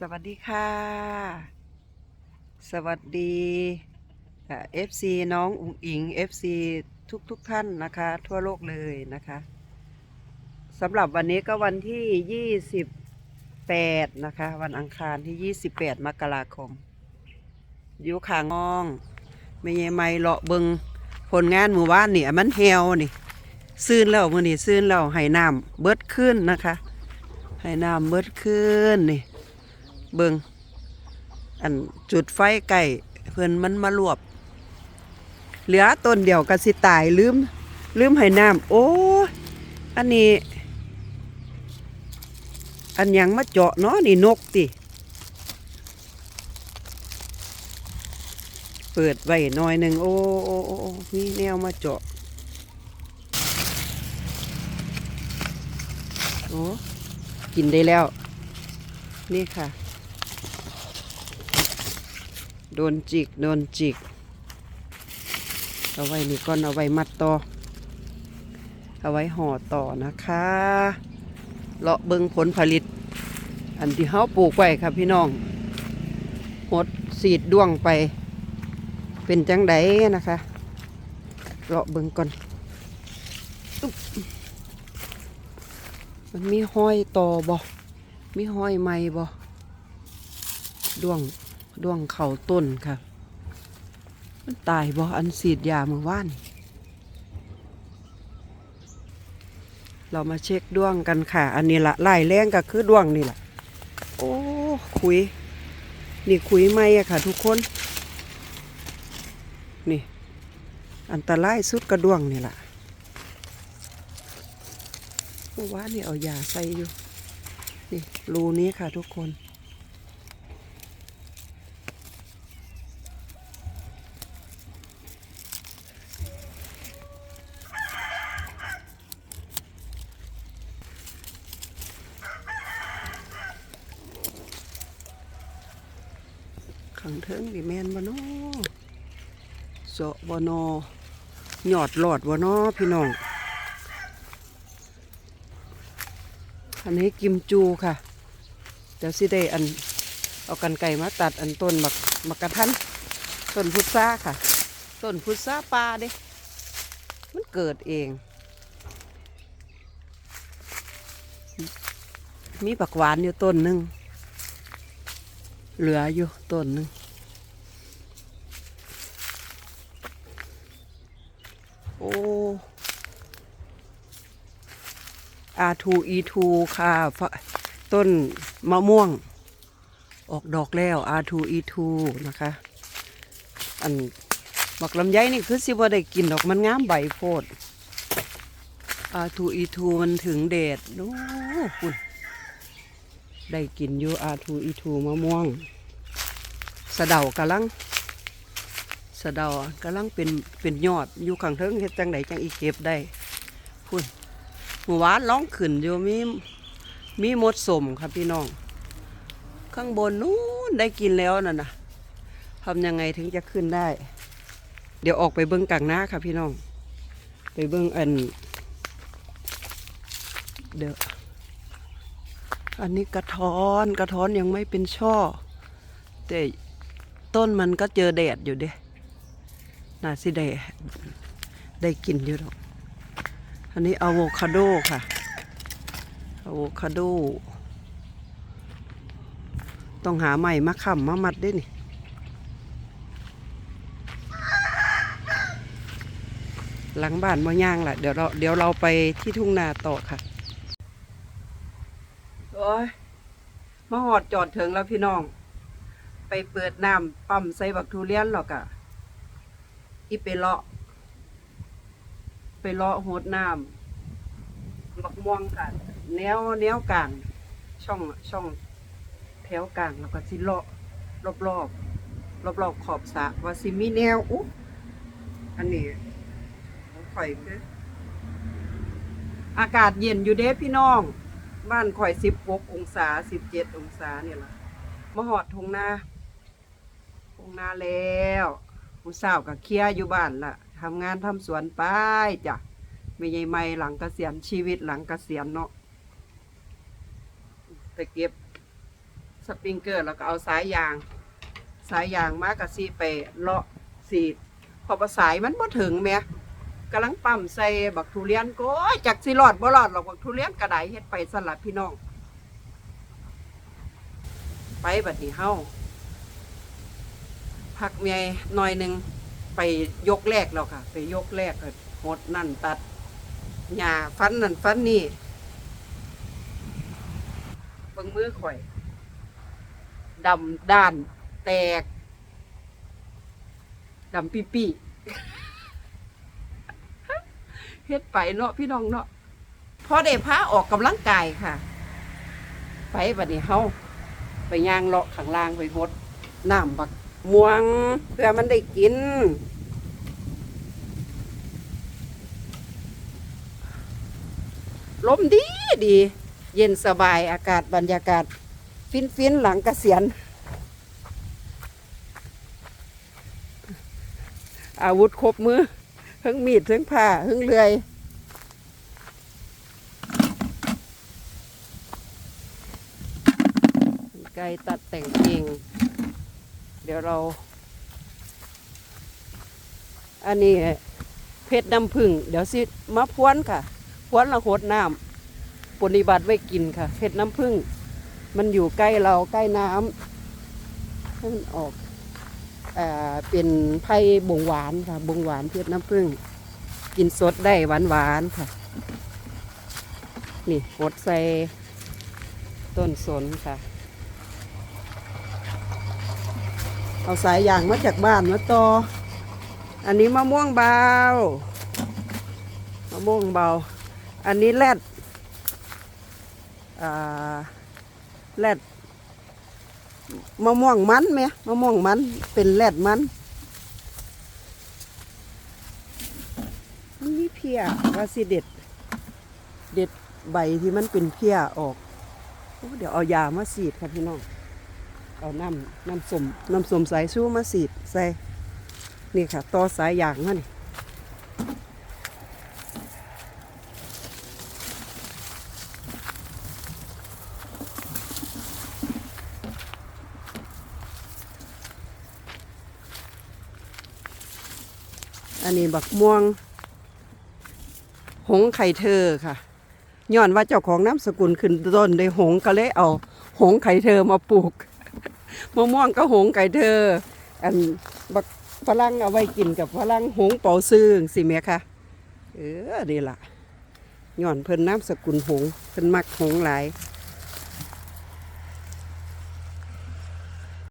สวัสดีค่ะ สวัสดีเอฟซีน้องอุ๋งอิง FC ทุกทุกๆท่านนะคะ ทั่วโลกเลยนะคะสำหรับวันนี้ก็วันที่ 28 นะคะ วันอังคารที่ 28 มกราคมอยู่ขางงองไม่ใช่ไม่เลาะเบิงผลงานหมู่บ้านเนี่ยมันเฮวนี่ซื่นแล้วมือนี่ซื่นแล้วให้น้ำเบิดขึ้นนะคะให้น้ำเบิดขึ้นนี่ เบิงอันจุดไฟไก่เพื่อนมันมารวบ เหลือต้นเดียวก็สิตายลืม ลืมให้น้ำโอ้อันนี้ อันยังมาเจาะเนาะนี่นกติเปิดไว้หน่อยหนึ่งโอ้โอ้โอ้โอ้มีแนวมาเจาะโอ้กินได้แล้ว นี่ค่ะ โดนจิก โดนจิก เอาไว้นี่ก่อนเอาไว้มัดต่อ เอาไว้ห่อต่อนะคะ เลาะเบิงผลผลิต อันที่เขาปลูกไว้ค่ะพี่น้องหดสีดด้วงไป เป็นจังไดนะคะ เลาะเบิงก่อนอมันมีห้อยต่อบ่มีห้อยไม้บ่ด้วง ดวงเข่าต้นค่ะ มันตายบ่อันสีดยาเมื่อวาน เรามาเช็คดวงกันค่ะ อันนี้ละไล่แรงก็คือดวงนี่แหละโอ้คุย นี่คุยไม้อะค่ะ ทุกคน นี่ อันตรายสุดกระดวงนี่แหละเมื่อวานนี่เอายาใส่อยู่ นี่รูนี้ค่ะทุกคน ขังเทิงดิแมนบ่นอเสาะบ่นอหยอดหลอดบ่นอพี่น้อง อันนี้กิมจูค่ะเดี๋ยวสิได้อันเอากันไก่มาตัดอันต้นมักมักกระทันต้นพุทราค่ะ ต้นพุทราปลาเด้ มันเกิดเอง มีปักหวานอยู่ต้นหนึ่งเหลืออยู่ต้นหนึ่ง โอ้ R2E2 ค่ะ ต้นมะม่วง ออกดอกแล้ว R2E2 นะคะ อันบักลำไยนี่คือสิว่าได้กินดอกมันงามใบโพด R2E2 มันถึงเดดโอ้คุณได้กินอยู่ R2E2 มะม่วง สะเดากำลังสะเดากำลังเป็นเป็นยอดอยู่ข้างเทิงเฮ็ดจังไดจังอีเก็บได้พุ่น หมู่บ้านร้องขึ้นอยู่มีมีมดสมครับพี่น้อง ข้างบนนู้นได้กินแล้วน่ะนะทำยังไงถึงจะขึ้นได้ เดี๋ยวออกไปเบิ้งกลางหน้าค่ะพี่น้อง ไปเบิ้งอัน เดี๋ยวอันนี้กระท้อนกระท้อนยังไม่เป็นช่อ แต่ต้นมันก็เจอแดดอยู่เด้น่าสิได้ได้กินอยู่หรอก อันนี้อะโวคาโดค่ะอะโวคาโด ต้องหาใหม่มาค้ำมามัดด้วยนี่หลังบ้านมาย่างล่ะ เดี๋ยวเราเดี๋ยวเราไปที่ทุ่งนาต่อค่ะ โอ้ยมาหอดจอดถึงแล้วพี่น้อง ไปเปิดน้ำปั๊มใส่บักทุเรียนหรอกอะอีไปเลาะ ไปเลาะโหดน้ำบักม่วงค่ะแนวแนวกลางช่องช่องแถวกลางแล้วก็สิเลาะรอบรอบรอบรอบๆขอบสระว่าสิมีแนวอุ๊อันนี้ของข่อยคืออากาศเย็นอยู่เด้พี่น้อง บ้านข่อยสิบหกองศาสิบเจ็ดองศาเนี่ยล่ะมาหอดทงนาทงนาแล้วผู้สาวกับเคียร์อยู่บ้านล่ะ ทำงานทำสวนไปจ้ะไม่ใหญ่ไม่หลังเกษียณชีวิตหลังเกษียณเนาะไปเก็บสปริงเกอร์แล้วก็เอาสายยาง สายยางมากะสิไปเลาะสีดพอประสายมันบ่ถึงแหม่กำลังปั๊มใส่บักทุเรียนก็จักสิรอดบ่รอดหรอกบักทุเรียนกระไดเฮ็ดไปสลัดพี่น้อง ไปบัดนี้เฮาพักเมียหน่อยหนึ่ง ไปยกแรกแล้วค่ะ ไปยกแรกก็หดนั่นตัดหญ้าฟันนั่นฟันนี่เบิ่งมือข่อยดำด้าน แตกดำปีปีเฮ็ดไปเนาะพี่น้องเนาะพอได้พาออกกำลังกายค่ะ ไปบัดนี้เฮาไปย่างเลาะข้างล่างไปหดน้ำบัก ม่วงเพื่อมันได้กิน ลมดีดี เย็นสบายอากาศบรรยากาศ ฟินฟินๆหลังเกษียณอาวุธครบมือทั้งมีดทั้งผ้าทั้งเลื่อยไกลตัดแต่งเอง เดี๋ยวเรา อันนี้เพชรน้ำผึ้งเดี๋ยวสิมาพวนค่ะ พวนละหดน้ำปฏิบัติไว้กินค่ะ เพชรน้ำผึ้งมันอยู่ใกล้เราใกล้น้ำให้มันออกอ่าเป็นไผ่บงหวานค่ะบงหวานเพชรน้ำผึ้งกินสดได้หวานหวานค่ะ นี่หดใส่ต้นสนค่ะ เอาสายยางมาจากบ้านมาต่อ อันนี้มะม่วงเบามะม่วงเบา อันนี้แรดอ่าแรดมะม่วงมันไหมมะม่วงมันเป็นแรดมันมันมีเพียว่าสิเด็ด เด็ดใบที่มันเป็นเพียออกอเดี๋ยวเอายามาสีดครับพี่น้อง เอาน้ำน้ำสมน้ำสมสายชูมาสีดใส่นี่ค่ะต่อสายยางมานี่อันนี้บักม่วง หงไข่เธอค่ะย้อนว่าเจ้าของน้ำสกุลขึ้นต้นได้หงก็เลยเอา หงไข่เธอมาปลูก มะม่วงก็หงไก่เธอ อันบักฝรั่งเอาไว้กินกับฝรั่งหงเป่าซึ่งสิเม่ค่ะ เออนี่ล่ะย่อนเพิ่นน้ำสกุลหงเพิ่นมักหงหลาย